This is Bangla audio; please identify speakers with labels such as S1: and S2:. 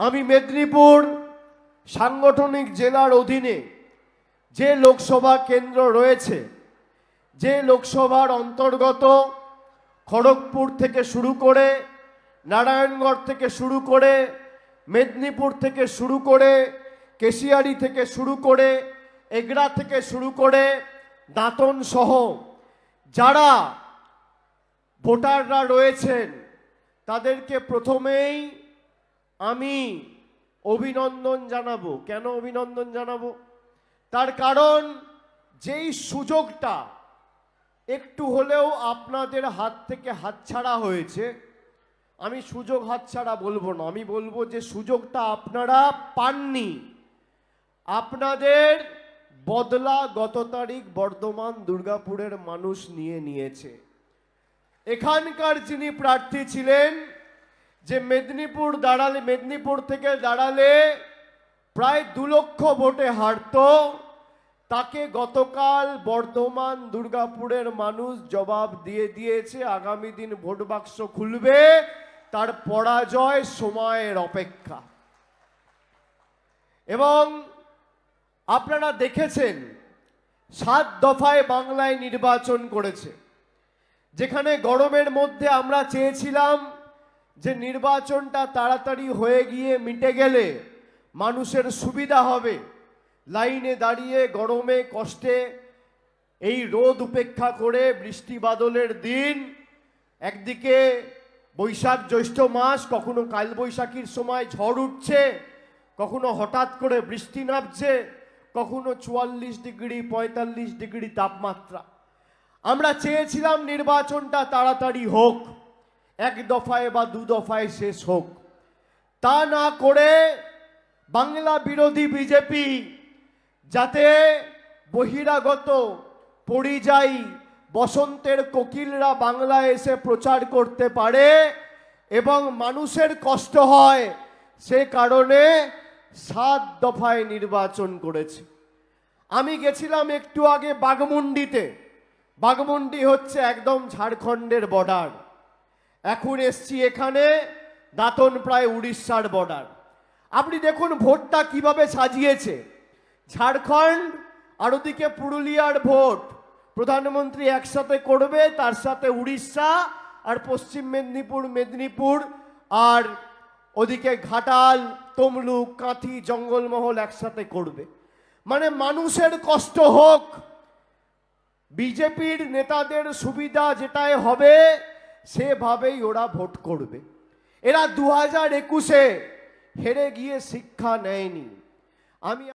S1: আমি মেদিনীপুর সাংগঠনিক জেলার অধীনে যে লোকসভা কেন্দ্র রয়েছে, যে লোকসভার অন্তর্গত খড়গপুর থেকে শুরু করে নারায়ণগড় থেকে শুরু করে মেদিনীপুর থেকে শুরু করে কেশিয়ারি থেকে শুরু করে এগরা থেকে শুরু করে দাঁতন সহ যারা ভোটাররা রয়েছেন, তাদেরকে প্রথমেই আমি অভিনন্দন জানাব। কেন অভিনন্দন জানাব? তার কারণ যেই সুযোগটা একটু হলেও আপনাদের হাত থেকে হাতছাড়া হয়েছে, আমি সুযোগ হাতছাড়া বলব না। আমি বলব যে সুযোগটা আপনারা পাননি। আপনাদের বদলা গত তারিখ বর্ধমান দুর্গাপুরের মানুষ নিয়ে নিয়েছে। এখানকার যিনি প্রার্থী ছিলেন যে মেদিনীপুর দাঁড়ালে, মেদিনীপুর থেকে দাঁড়ালে প্রায় দু লক্ষ ভোটে হারত। তাকে গতকাল বর্ধমান দুর্গাপুরের মানুষ জবাব দিয়ে দিয়েছে, আগামী দিন ভোট বাক্স খুলবে, তার পরাজয় সময়ের অপেক্ষা। এবং আপনারা দেখেছেন, সাত দফায় বাংলায় নির্বাচন করেছে। যেখানে গরমের মধ্যে আমরা চেয়েছিলাম যে নির্বাচনটা তাড়াতাড়ি হয়ে গিয়ে মিটে গেলে মানুষের সুবিধা হবে। লাইনে দাঁড়িয়ে গরমে, কষ্টে এই রোদ উপেক্ষা করে বৃষ্টি বাদলের দিন। একদিকে বৈশাখ জ্যৈষ্ঠ মাস, কখনো কালবৈশাখীর সময় ঝড় উঠছে, কখনো হঠাৎ করে বৃষ্টি নামছে, কখনো চুয়াল্লিশ ডিগ্রি, পঁয়তাল্লিশ ডিগ্রি তাপমাত্রা। আমরা চেয়েছিলাম নির্বাচনটা তাড়াতাড়ি হোক। এক দফায় বা দু দফায় শেষ হোক। তা না করে বাংলা বিরোধী বিজেপি যাতে বহিরাগত পরিযায়ী বসন্তের কোকিলরা বাংলায় এসে প্রচার করতে পারে এবং মানুষের কষ্ট হয়, সে কারণে সাত দফায় নির্বাচন করেছে। আমি গেছিলাম একটু আগে বাগমুন্ডিতে বাগমুন্ডি হচ্ছে একদম ঝাড়খণ্ডের বর্ডার এখন এসছি এখানে দাঁতন প্রায় উড়িষ্যার বর্ডার আপনি দেখুন ভোটটা কীভাবে সাজিয়েছে। ঝাড়খণ্ড, আর ওদিকে পুরুলিয়ার ভোট। প্রধানমন্ত্রী একসাথে করবে, তার সাথে উড়িষ্যা, আর পশ্চিম মেদিনীপুর মেদিনীপুর, আর ওদিকে ঘাটাল, তমলুক, কাঁথি, জঙ্গলমহল একসাথে করবে। মানে মানুষের কষ্ট হোক। বিজেপির নেতাদের সুবিধা যেটাই হবে সেভাবেই ওরা ভোট করবে। এরা দু হাজার একুশে হেরে গিয়ে শিক্ষা নেয়নি। আমি